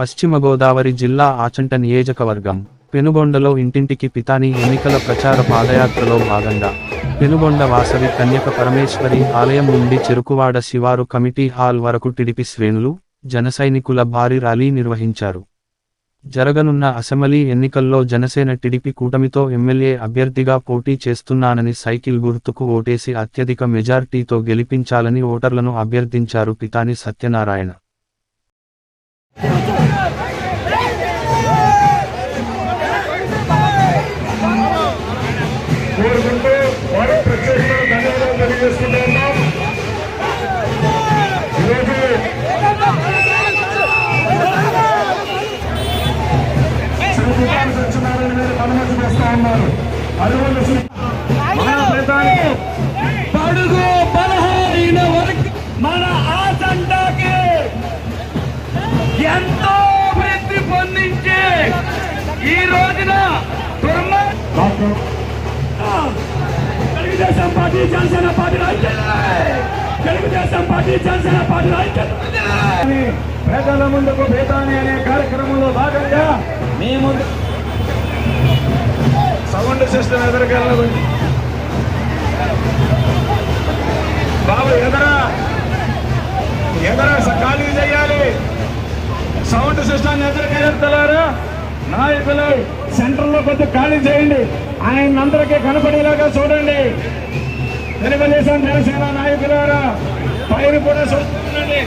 పశ్చిమ గోదావరి జిల్లా ఆచంట నియోజకవర్గం. పెనుగొండలో ఇంటింటికి పితాని ఎన్నికల ప్రచార పాదయాత్రలో భాగంగా పెనుగొండ వాసవి కన్యక పరమేశ్వరి ఆలయం నుండి చెరుకువాడ శివారు కమిటీ హాల్ వరకు టిడిపి శ్రేణులు జనసైనికుల భారీ ర్యాలీ నిర్వహించారు. జరగనున్న అసెంబ్లీ ఎన్నికల్లో జనసేన టిడిపి కూటమితో ఎమ్మెల్యే అభ్యర్థిగా పోటీ చేస్తున్నానని సైకిల్ గుర్తుకు ఓటేసి అత్యధిక మెజార్టీతో గెలిపించాలని ఓటర్లను అభ్యర్థించారు పితాని సత్యనారాయణ. తెలియజేసుకుంటూ ఉన్నాం ఈరోజు సత్యనారాయణ గారు అనుమతి చేస్తా ఉన్నారు అటువంటి మన బలహీన వర్గ మన ఎంతో వృద్ధి పొందించి ఈ రోజున దుర్మ party Janasena party Telugudesam party Janasena party అని పేదల ముందుకు భేదాని అనే కార్యక్రమంలో భాగంగా మీ ముందు సౌండ్ సిస్టమ్ ఎదురుకెళ్ళదు బాబు ఎదరా? ఎదరా? ఖాళీ చేయాలి. సౌండ్ సిస్టమ్ ఎదురుకెళ్తారా నాయకులు సెంటర్లో కొద్ది ఖాళీ చేయండి. ఆయన అందరికీ కనపడేలాగా చూడండి. తెలుగుదేశం జనసేన నాయకులారా పైరు కూడా చూస్తుందండి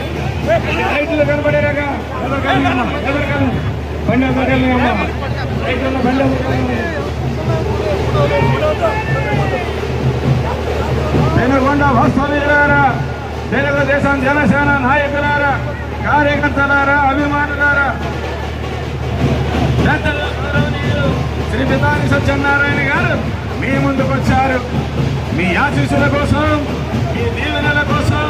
రైతులు కనబడేరాగా ఎదురుకెళ్ళండి బండి ఎదురుకెళ్ళండి రైతుల బండి ఎదురుకెళ్ళండి. పెనుగొండ తెలుగుదేశం జనసేన నాయకులారా కార్యకర్తలారా అభిమానులారా శ్రీ పితాని సత్యనారాయణ గారు మీ ముందుకు వచ్చారు మీ ఆశీస్సుల కోసం మీ దీవెనల కోసం